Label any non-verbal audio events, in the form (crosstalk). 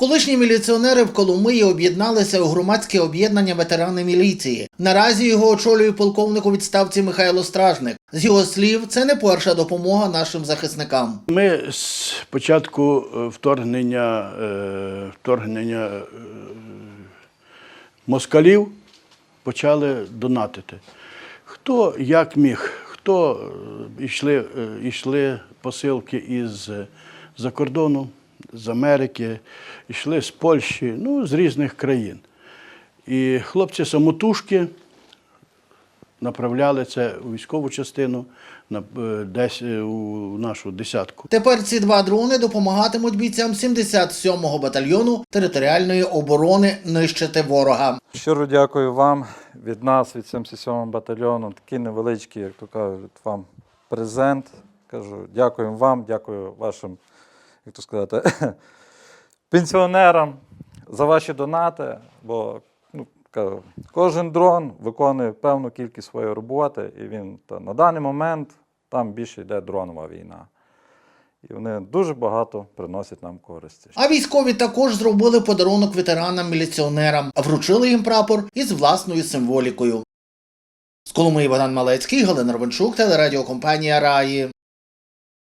Колишні міліціонери в Коломиї об'єдналися у громадське об'єднання ветерани міліції. Наразі його очолює полковник у відставці Михайло Стражник. З його слів, це не перша допомога нашим захисникам. Ми з початку е, вторгнення, е, вторгнення е, москалів почали донатити. Хто як міг, хто йшли, йшли посилки із за кордону, з Америки, йшли з Польщі, ну, з різних країн. І хлопці самотужки направляли це у військову частину, на, е, десь е, у нашу десятку. Тепер ці два дрони допомагатимуть бійцям 77-го батальйону територіальної оборони нищити ворога. Щиро дякую вам від нас, від 77-го батальйону. Такий невеличкий, як то кажуть, вам презент. Кажу, дякуємо вам, дякую вашим, як то сказати, (laughs) пенсіонерам за ваші донати. Бо ну, кожен дрон виконує певну кількість своєї роботи, і він та, на даний момент там більше йде дронова війна. І вони дуже багато приносять нам користі. А військові також зробили подарунок ветеранам-міліціонерам, вручили їм прапор із власною символікою. З Коломиї Богдан Малецький, Галина Ровенчук, телерадіокомпанія Раї.